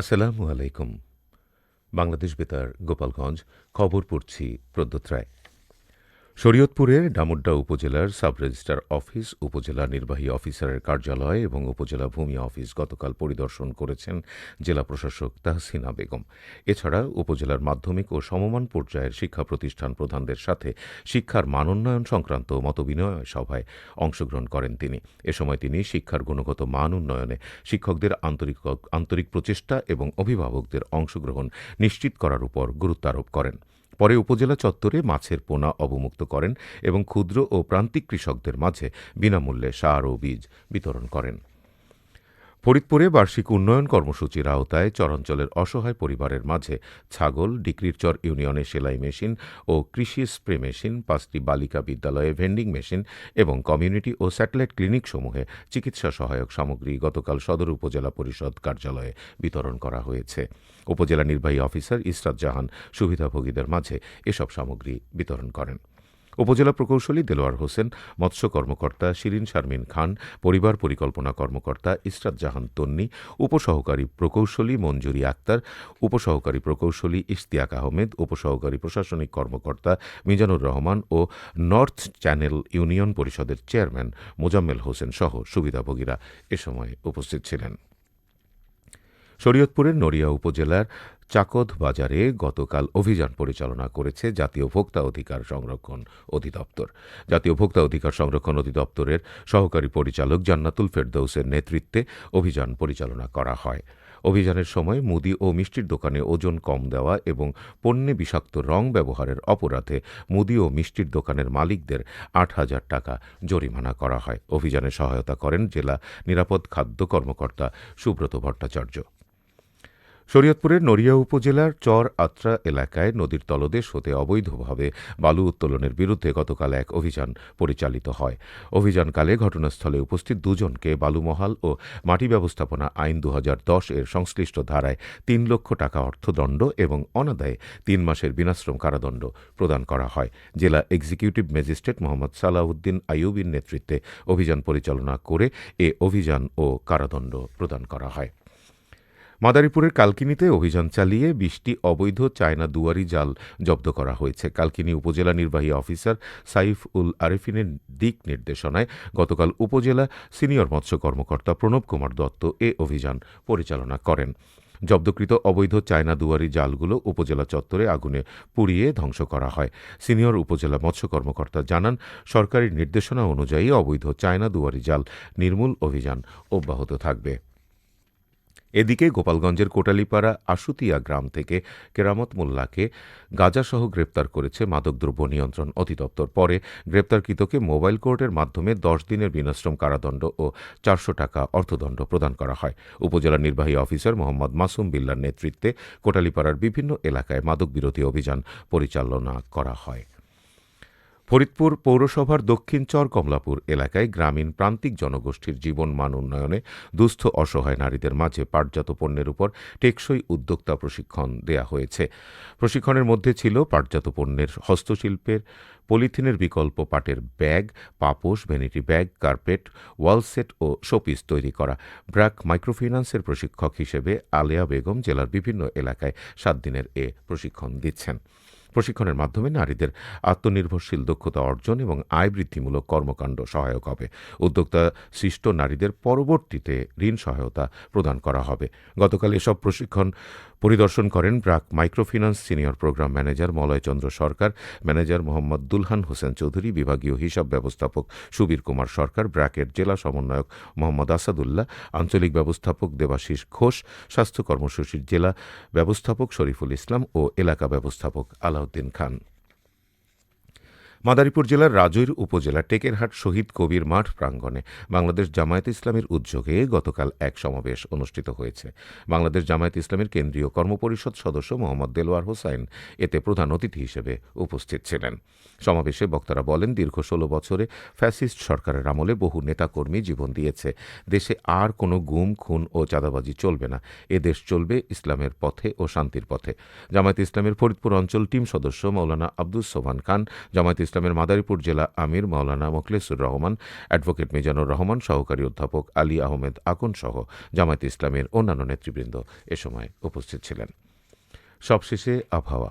আসসালামু আলাইকুম। বাংলাদেশ বেতার গোপালগঞ্জ খবর পড়ছি প্রদ্যোত রায় শরীয়তপুরের ডামুড্ডা উপজেলার সাব রেজিস্ট্রার অফিস উপজেলা নির্বাহী অফিসারের কার্যালয় এবং উপজেলা ভূমি অফিস গতকাল পরিদর্শন করেছেন জেলা প্রশাসক তাহসিনা বেগম। এছাড়া উপজেলার মাধ্যমিক ও সমমান পর্যায়ের শিক্ষা প্রতিষ্ঠান প্রধানদের সাথে শিক্ষার মানোন্নয়ন সংক্রান্ত মতবিনিময় সভায় অংশগ্রহণ করেন তিনি। এ সময় তিনি শিক্ষার গুণগত মান উন্নয়নে শিক্ষকদের আন্তরিক আন্তরিক প্রচেষ্টা এবং অভিভাবকদের অংশগ্রহণ নিশ্চিত করার উপর গুরুত্ব আরোপ করেন। পরে উপজেলা চত্বরে মাছের পোনা অবমুক্ত করেন এবং ক্ষুদ্র ও প্রান্তিক কৃষকদের মাঝে বিনামূল্যে সার ও বীজ বিতরণ করেন। ফরিদপুরে বার্ষিক উন্নয়ন কর্মসূচির আওতায় চরাঞ্চলের অসহায় পরিবারের মাঝে ছাগল ডিক্রিরচর ইউনিয়নে সেলাই মেশিন ও কৃষি স্প্রে মেশিন, পাঁচটি বালিকা বিদ্যালয়ে ভেন্ডিং মেশিন এবং কমিউনিটি ও স্যাটেলাইট ক্লিনিক সমূহে চিকিৎসা সহায়ক সামগ্রী গতকাল সদর উপজেলা পরিষদ কার্যালয়ে বিতরণ করা হয়েছে। উপজেলা নির্বাহী অফিসার ইসরাত জাহান সুবিধাভোগীদের মাঝে এসব সামগ্রী বিতরণ করেন। উপজেলা প্রকৌশলী দেলোয়ার হোসেন, মৎস্য কর্মকর্তা শিরিন শারমিন খান, পরিবার পরিকল্পনা কর্মকর্তা ইসরাত জাহান তন্নি, উপসহকারী প্রকৌশলী মঞ্জুরি আক্তার, উপসহকারী প্রকৌশলী ইশতিয়াক আহমেদ, উপসহকারী প্রশাসনিক কর্মকর্তা মিজানুর রহমান ও নর্থ চ্যানেল ইউনিয়ন পরিষদের চেয়ারম্যান মোজাম্মেল হোসেন সহ সুবিধাভোগীরা এ সময় উপস্থিত ছিলেন। শরীয়তপুরের নড়িয়া উপজেলার চাকদ বাজারে গতকাল অভিযান পরিচালনা করেছে জাতীয় ভোক্তা অধিকার সংরক্ষণ অধিদপ্তর। জাতীয় ভোক্তা অধিকার সংরক্ষণ অধিদপ্তরের সহকারী পরিচালক জান্নাতুল ফেরদৌসের নেতৃত্বে অভিযান পরিচালনা করা হয়। অভিযানের সময় মুদি ও মিষ্টির দোকানে ওজন কম দেওয়া এবং পণ্যে বিষাক্ত রং ব্যবহারের অপরাধে মুদি ও মিষ্টির দোকানের মালিকদের আট হাজার টাকা জরিমানা করা হয়। অভিযানে সহায়তা করেন জেলা নিরাপদ খাদ্য কর্মকর্তা সুব্রত ভট্টাচার্য। শরীয়তপুরের নড়িয়া উপজেলার চর আত্রা এলাকায় নদীর তলদেশ হতে অবৈধভাবে বালু উত্তোলনের বিরুদ্ধে গতকাল এক অভিযান পরিচালিত হয়। অভিযানকালে ঘটনাস্থলে উপস্থিত দুজনকে বালুমহাল ও মাটি ব্যবস্থাপনা আইন দু হাজার দশ এর সংশ্লিষ্ট ধারায় তিন লক্ষ টাকা অর্থদণ্ড এবং অনাদায়ে তিন মাসের বিনাশ্রম কারাদণ্ড প্রদান করা হয়। জেলা এক্সিকিউটিভ ম্যাজিস্ট্রেট মোহাম্মদ সালাউদ্দিন আইয়ুবির নেতৃত্বে অভিযান পরিচালনা করে এ অভিযান ও কারাদণ্ড প্রদান করা হয়। মাদারীপুরের কালকিনিতে অভিযান চালিয়ে বিশটি অবৈধ চায়না দুয়ারি জাল জব্দ করা হয়েছে। কালকিনি উপজেলা নির্বাহী অফিসার সাইফ উল আরেফিনের দিক নির্দেশনায় গতকাল উপজেলা সিনিয়র মৎস্য কর্মকর্তা প্রণব কুমার দত্ত এ অভিযান পরিচালনা করেন। জব্দকৃত অবৈধ চায়না দুয়ারি জালগুলো উপজেলা চত্বরে আগুনে পুড়িয়ে ধ্বংস করা হয়। সিনিয়র উপজেলা মৎস্য কর্মকর্তা জানান সরকারি নির্দেশনা অনুযায়ী অবৈধ চায়না দুয়ারি জাল নির্মূল অভিযান অব্যাহত থাকবে। এদিকে গোপালগঞ্জের কোটালীপাড়া আশুতিয়া গ্রাম থেকে কেরামত মোল্লাকে গাজাসহ গ্রেপ্তার করেছে মাদকদ্রব্য নিয়ন্ত্রণ অধিদপ্তর। পরে গ্রেপ্তারকৃতকে মোবাইল কোর্টের মাধ্যমে দশ দিনের বিনাশ্রম কারাদণ্ড ও চারশো টাকা অর্থদণ্ড প্রদান করা হয়। উপজেলা নির্বাহী অফিসার মোহাম্মদ মাসুম বিল্লার নেতৃত্বে কোটালীপাড়ার বিভিন্ন এলাকায় মাদক বিরোধী অভিযান পরিচালনা করা হয়। ফরিদপুর পৌরসভার দক্ষিণ চর কমলাপুর এলাকায় গ্রামীণ প্রান্তিক জনগোষ্ঠীর জীবন মান উন্নয়নে দুস্থ অসহায় নারীদের মাঝে পাটজাত পণ্যের উপর টেকসই উদ্যোক্তা প্রশিক্ষণ দেয়া হয়েছে। প্রশিক্ষণের মধ্যে ছিল পাটজাত পণ্যের হস্তশিল্পের, পলিথিনের বিকল্প পাটের ব্যাগ, পাপোশ, vanity bag, carpet wall set ও শোপিস তৈরি করা। ব্র্যাক মাইক্রোফিন্যান্সের প্রশিক্ষক হিসেবে আলেয়া বেগম জেলার বিভিন্ন এলাকায় সাত দিনের এ প্রশিক্ষণ দিচ্ছেন। প্রশিক্ষণের মাধ্যমে নারীদের আত্মনির্ভরশীল দক্ষতা অর্জন এবং আয় বৃদ্ধিমূলক কর্মকাণ্ড সহায়ক হবে। উদ্যোক্তা সৃষ্ট নারীদের পরবর্তীতে ঋণ সহায়তা প্রদান করা হবে। গতকাল এসব প্রশিক্ষণ পরিদর্শন করেন BRAC microfinance senior program manager Malaychandra Sarkar, manager Mohammad Dulhan Hossain Chowdhury, বিভাগীয় হিসাব ব্যবস্থাপক সুবীর কুমার সরকার ব্র্যাকের জেলা সমন্বয়ক মোহাম্মদ আসাদুল্লাহ, আঞ্চলিক ব্যবস্থাপক দেবাশিস ঘোষ, স্বাস্থ্য কর্মসূচির জেলা ব্যবস্থাপক শরীফুল ইসলাম ও এলাকা ব্যবস্থাপক আলাউদ্দিন খান মাদারীপুর জেলার রাজৈর উপজেলার টেকেরহাট শহীদ কবির মাঠ প্রাঙ্গণে বাংলাদেশ জামায়াত ইসলামের উদ্যোগে গতকাল এক সমাবেশ অনুষ্ঠিত হয়েছে। বাংলাদেশ জামায়াত ইসলামের কেন্দ্রীয় কর্মপরিষদ সদস্য মোহাম্মদ দেলোয়ার হোসাইন এতে প্রধান অতিথি হিসেবে উপস্থিত ছিলেন। সমাবেশে বক্তারা বলেন, দীর্ঘ ষোলো বছরে ফ্যাসিস্ট সরকারের আমলে বহু নেতাকর্মী জীবন দিয়েছে। দেশে আর কোনো গুম, খুন ও চাঁদাবাজি চলবে না। এ দেশ চলবে ইসলামের পথে ও শান্তির পথে। জামায়াত ইসলামের ফরিদপুর অঞ্চল টিম সদস্য মৌলানা আব্দুস সোভান খান, জামায়াত ইসলামের মাদারীপুর জেলা আমির মাওলানা মোখলেসুর রহমান, অ্যাডভোকেট মিজানুর রহমান, সহকারী অধ্যাপক আলী আহমেদ আকন সহ জামায়াত ইসলামের অন্যান্য নেতৃবৃন্দ এ সময় উপস্থিত ছিলেন। সবশেষে আবহাওয়া।